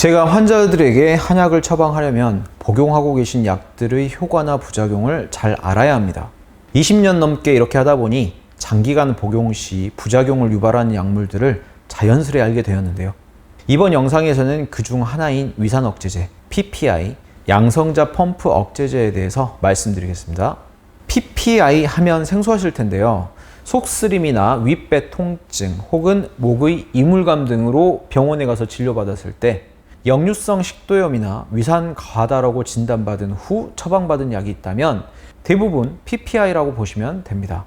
제가 환자들에게 한약을 처방하려면 복용하고 계신 약들의 효과나 부작용을 잘 알아야 합니다. 20년 넘게 이렇게 하다 보니 장기간 복용 시 부작용을 유발하는 약물들을 자연스레 알게 되었는데요. 이번 영상에서는 그 중 하나인 위산 억제제 PPI 양성자 펌프 억제제에 대해서 말씀드리겠습니다. PPI 하면 생소하실 텐데요. 속쓰림이나 윗배 통증 혹은 목의 이물감 등으로 병원에 가서 진료받았을 때 역류성 식도염이나 위산 과다라고 진단받은 후 처방받은 약이 있다면 대부분 PPI라고 보시면 됩니다.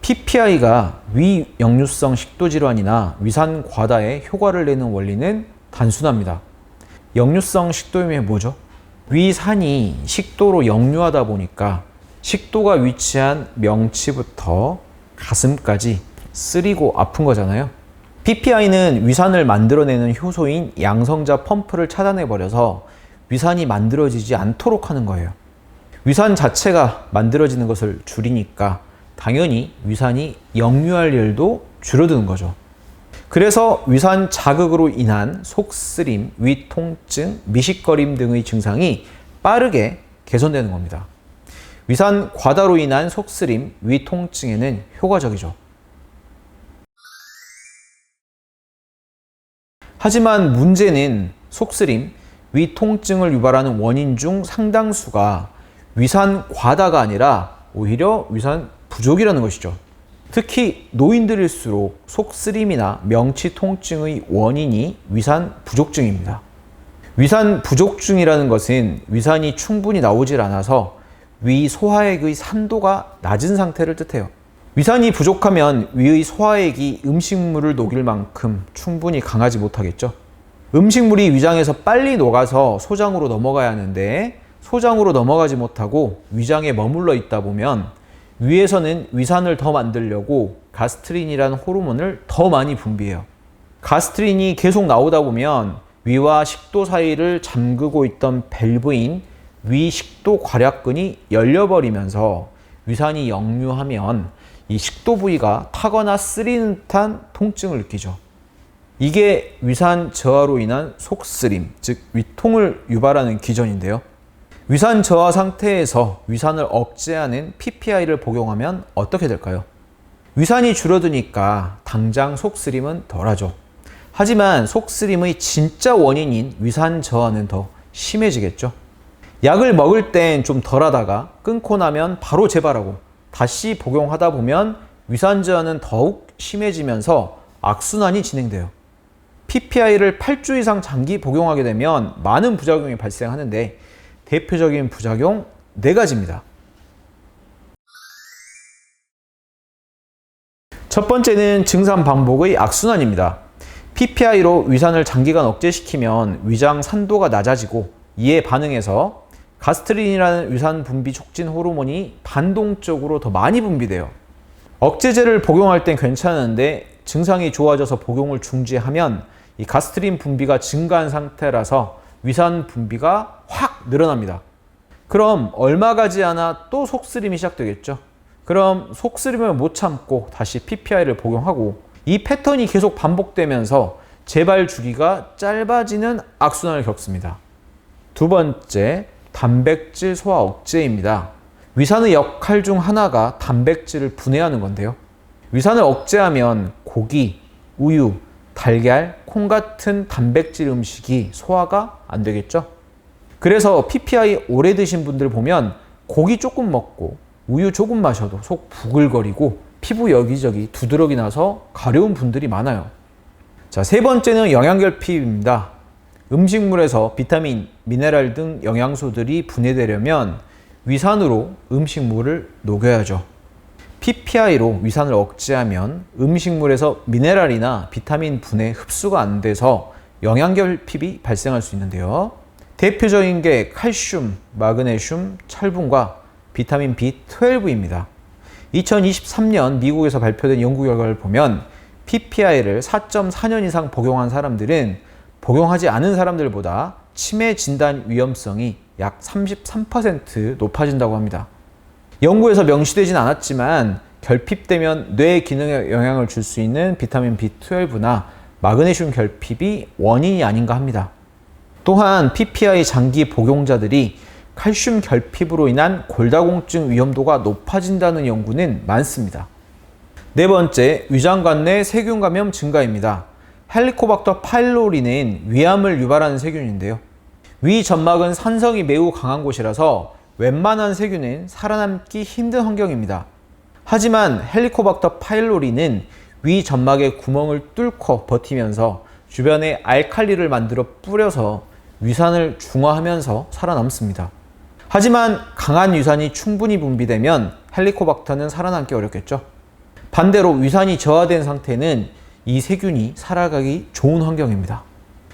PPI가 위역류성 식도질환이나 위산 과다에 효과를 내는 원리는 단순합니다. 역류성 식도염이 뭐죠? 위산이 식도로 역류하다 보니까 식도가 위치한 명치부터 가슴까지 쓰리고 아픈 거잖아요. PPI는 위산을 만들어내는 효소인 양성자 펌프를 차단해버려서 위산이 만들어지지 않도록 하는 거예요. 위산 자체가 만들어지는 것을 줄이니까 당연히 위산이 역류할 일도 줄어드는 거죠. 그래서 위산 자극으로 인한 속쓰림, 위통증, 미식거림 등의 증상이 빠르게 개선되는 겁니다. 위산 과다로 인한 속쓰림, 위통증에는 효과적이죠. 하지만 문제는 속쓰림, 위 통증을 유발하는 원인 중 상당수가 위산 과다가 아니라 오히려 위산 부족이라는 것이죠. 특히 노인들일수록 속쓰림이나 명치 통증의 원인이 위산 부족증입니다. 위산 부족증이라는 것은 위산이 충분히 나오질 않아서 위 소화액의 산도가 낮은 상태를 뜻해요. 위산이 부족하면 위의 소화액이 음식물을 녹일 만큼 충분히 강하지 못하겠죠. 음식물이 위장에서 빨리 녹아서 소장으로 넘어가야 하는데 소장으로 넘어가지 못하고 위장에 머물러 있다 보면 위에서는 위산을 더 만들려고 가스트린이라는 호르몬을 더 많이 분비해요. 가스트린이 계속 나오다 보면 위와 식도 사이를 잠그고 있던 밸브인 위식도 괄약근이 열려버리면서 위산이 역류하면 이 식도 부위가 타거나 쓰리는 듯한 통증을 느끼죠. 이게 위산 저하로 인한 속쓰림, 즉 위통을 유발하는 기전인데요. 위산 저하 상태에서 위산을 억제하는 PPI를 복용하면 어떻게 될까요? 위산이 줄어드니까 당장 속쓰림은 덜하죠. 하지만 속쓰림의 진짜 원인인 위산 저하는 더 심해지겠죠. 약을 먹을 땐 좀 덜하다가 끊고 나면 바로 재발하고 다시 복용하다 보면 위산 저하는 더욱 심해지면서 악순환이 진행돼요. PPI를 8주 이상 장기 복용하게 되면 많은 부작용이 발생하는데 대표적인 부작용 네 가지입니다. 첫 번째는 증산 반복의 악순환입니다. PPI로 위산을 장기간 억제시키면 위장 산도가 낮아지고 이에 반응해서 가스트린이라는 위산 분비 촉진 호르몬이 반동적으로 더 많이 분비돼요. 억제제를 복용할 땐 괜찮은데 증상이 좋아져서 복용을 중지하면 이 가스트린 분비가 증가한 상태라서 위산 분비가 확 늘어납니다. 그럼 얼마 가지 않아 또 속쓰림이 시작되겠죠. 그럼 속쓰림을 못 참고 다시 PPI를 복용하고 이 패턴이 계속 반복되면서 재발 주기가 짧아지는 악순환을 겪습니다. 두 번째, 단백질 소화 억제입니다. 위산의 역할 중 하나가 단백질을 분해하는 건데요. 위산을 억제하면 고기, 우유, 달걀, 콩 같은 단백질 음식이 소화가 안 되겠죠? 그래서 PPI 오래 드신 분들 보면 고기 조금 먹고 우유 조금 마셔도 속 부글거리고 피부 여기저기 두드러기 나서 가려운 분들이 많아요. 자, 세 번째는 영양결핍입니다. 음식물에서 비타민, 미네랄 등 영양소들이 분해되려면 위산으로 음식물을 녹여야죠. PPI로 위산을 억제하면 음식물에서 미네랄이나 비타민 분해 흡수가 안 돼서 영양결핍이 발생할 수 있는데요. 대표적인 게 칼슘, 마그네슘, 철분과 비타민 B12입니다. 2023년 미국에서 발표된 연구 결과를 보면 PPI를 4.4년 이상 복용한 사람들은 복용하지 않은 사람들보다 치매 진단 위험성이 약 33% 높아진다고 합니다. 연구에서 명시되진 않았지만 결핍되면 뇌 기능에 영향을 줄 수 있는 비타민 B12나 마그네슘 결핍이 원인이 아닌가 합니다. 또한 PPI 장기 복용자들이 칼슘 결핍으로 인한 골다공증 위험도가 높아진다는 연구는 많습니다. 네 번째, 위장관 내 세균 감염 증가입니다. 헬리코박터 파일로리는 위암을 유발하는 세균인데요. 위 점막은 산성이 매우 강한 곳이라서 웬만한 세균은 살아남기 힘든 환경입니다. 하지만 헬리코박터 파일로리는 위 점막의 구멍을 뚫고 버티면서 주변에 알칼리를 만들어 뿌려서 위산을 중화하면서 살아남습니다. 하지만 강한 위산이 충분히 분비되면 헬리코박터는 살아남기 어렵겠죠. 반대로 위산이 저하된 상태는 이 세균이 살아가기 좋은 환경입니다.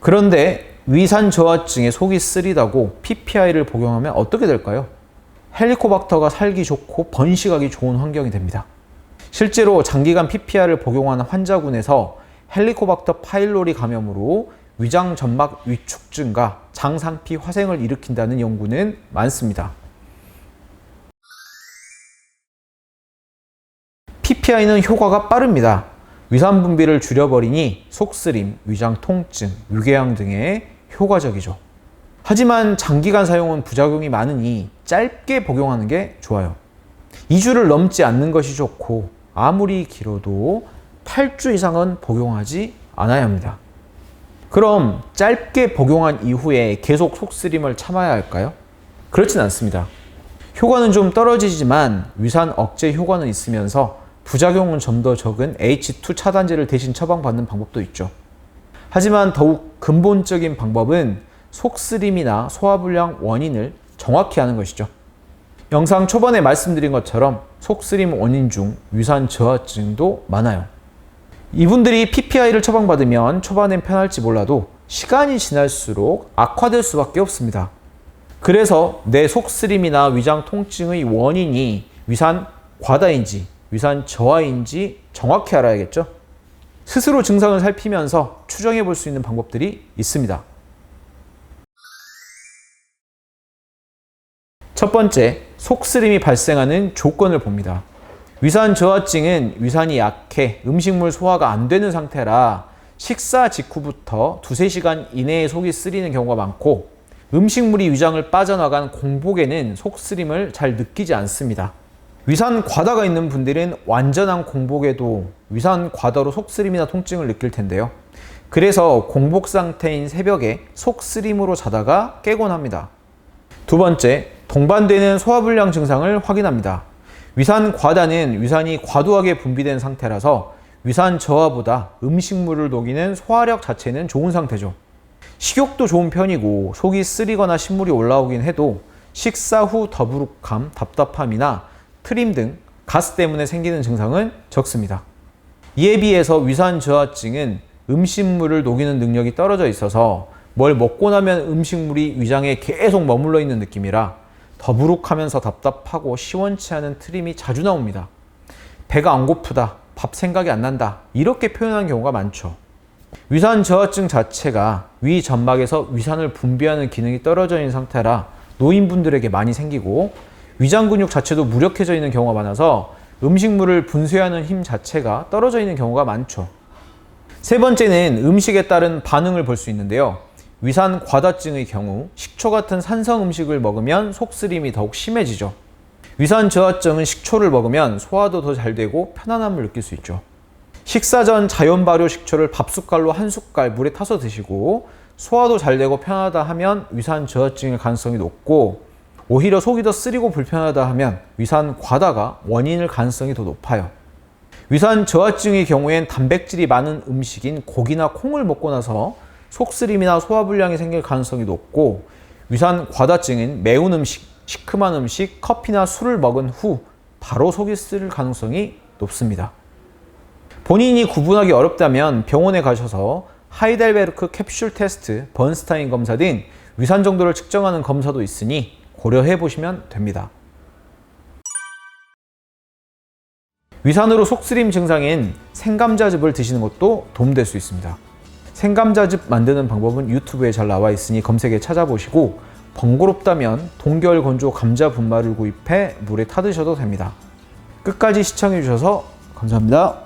그런데 위산 저하증에 속이 쓰리다고 PPI를 복용하면 어떻게 될까요? 헬리코박터가 살기 좋고 번식하기 좋은 환경이 됩니다. 실제로 장기간 PPI를 복용하는 환자군에서 헬리코박터 파일로리 감염으로 위장 점막 위축증과 장상피 화생을 일으킨다는 연구는 많습니다. PPI는 효과가 빠릅니다. 위산 분비를 줄여버리니 속쓰림, 위장 통증, 유궤양 등에 효과적이죠. 하지만 장기간 사용은 부작용이 많으니 짧게 복용하는 게 좋아요. 2주를 넘지 않는 것이 좋고 아무리 길어도 8주 이상은 복용하지 않아야 합니다. 그럼 짧게 복용한 이후에 계속 속쓰림을 참아야 할까요? 그렇진 않습니다. 효과는 좀 떨어지지만 위산 억제 효과는 있으면서 부작용은 좀 더 적은 H2 차단제를 대신 처방받는 방법도 있죠. 하지만 더욱 근본적인 방법은 속쓰림이나 소화불량 원인을 정확히 하는 것이죠. 영상 초반에 말씀드린 것처럼 속쓰림 원인 중 위산 저하증도 많아요. 이분들이 PPI를 처방받으면 초반엔 편할지 몰라도 시간이 지날수록 악화될 수밖에 없습니다. 그래서 내 속쓰림이나 위장 통증의 원인이 위산 과다인지 위산 저하인지 정확히 알아야겠죠. 스스로 증상을 살피면서 추정해 볼 수 있는 방법들이 있습니다. 첫 번째, 속쓰림이 발생하는 조건을 봅니다. 위산 저하증은 위산이 약해 음식물 소화가 안 되는 상태라 식사 직후부터 두세 시간 이내에 속이 쓰리는 경우가 많고 음식물이 위장을 빠져나간 공복에는 속쓰림을 잘 느끼지 않습니다. 위산 과다가 있는 분들은 완전한 공복에도 위산 과다로 속쓰림이나 통증을 느낄 텐데요. 그래서 공복 상태인 새벽에 속쓰림으로 자다가 깨곤 합니다. 두 번째, 동반되는 소화불량 증상을 확인합니다. 위산 과다는 위산이 과도하게 분비된 상태라서 위산 저하보다 음식물을 녹이는 소화력 자체는 좋은 상태죠. 식욕도 좋은 편이고 속이 쓰리거나 신물이 올라오긴 해도 식사 후 더부룩함, 답답함이나 트림 등 가스 때문에 생기는 증상은 적습니다. 이에 비해서 위산 저하증은 음식물을 녹이는 능력이 떨어져 있어서 뭘 먹고 나면 음식물이 위장에 계속 머물러 있는 느낌이라 더부룩하면서 답답하고 시원치 않은 트림이 자주 나옵니다. 배가 안 고프다, 밥 생각이 안 난다, 이렇게 표현하는 경우가 많죠. 위산 저하증 자체가 위 점막에서 위산을 분비하는 기능이 떨어져 있는 상태라 노인분들에게 많이 생기고 위장 근육 자체도 무력해져 있는 경우가 많아서 음식물을 분쇄하는 힘 자체가 떨어져 있는 경우가 많죠. 세 번째는 음식에 따른 반응을 볼 수 있는데요. 위산 과다증의 경우 식초 같은 산성 음식을 먹으면 속쓰림이 더욱 심해지죠. 위산 저하증은 식초를 먹으면 소화도 더 잘 되고 편안함을 느낄 수 있죠. 식사 전 자연 발효 식초를 밥 숟갈로 한 숟갈 물에 타서 드시고 소화도 잘 되고 편하다 하면 위산 저하증일 가능성이 높고 오히려 속이 더 쓰리고 불편하다 하면 위산 과다가 원인일 가능성이 더 높아요. 위산 저하증의 경우엔 단백질이 많은 음식인 고기나 콩을 먹고 나서 속쓰림이나 소화불량이 생길 가능성이 높고 위산 과다증은 매운 음식, 시큼한 음식, 커피나 술을 먹은 후 바로 속이 쓰릴 가능성이 높습니다. 본인이 구분하기 어렵다면 병원에 가셔서 하이델베르크 캡슐 테스트, 번스타인 검사 등 위산 정도를 측정하는 검사도 있으니 고려해 보시면 됩니다. 위산으로 속쓰림 증상인 생감자즙을 드시는 것도 도움될 수 있습니다. 생감자즙 만드는 방법은 유튜브에 잘 나와 있으니 검색에 찾아보시고 번거롭다면 동결 건조 감자 분말을 구입해 물에 타드셔도 됩니다. 끝까지 시청해 주셔서 감사합니다.